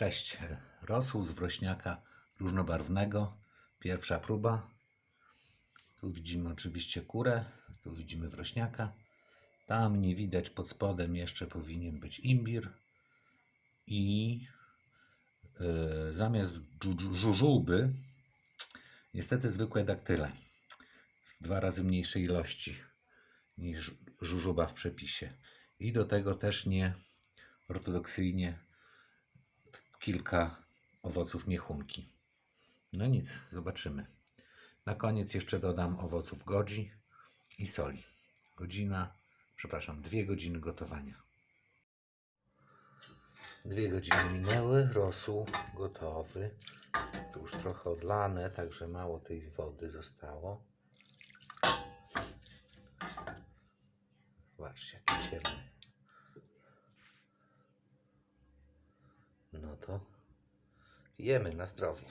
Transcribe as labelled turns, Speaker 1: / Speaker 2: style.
Speaker 1: Cześć. Rosół z wrośniaka różnobarwnego. Pierwsza próba. Tu widzimy oczywiście kurę, tu widzimy wrośniaka. Tam nie widać pod spodem jeszcze powinien być imbir. I yy, zamiast żużułby niestety zwykłe daktyle. W dwa razy mniejszej ilości niż żużuba w przepisie. I do tego też nie ortodoksyjnie kilka owoców miechunki. No nic, zobaczymy. Na koniec jeszcze dodam owoców godzi i soli. Godzina, przepraszam, dwie godziny gotowania. Dwie godziny minęły, rosół gotowy. Tu już trochę odlane, także mało tej wody zostało. Zobaczcie, jaki ciemny. No to jemy na zdrowie.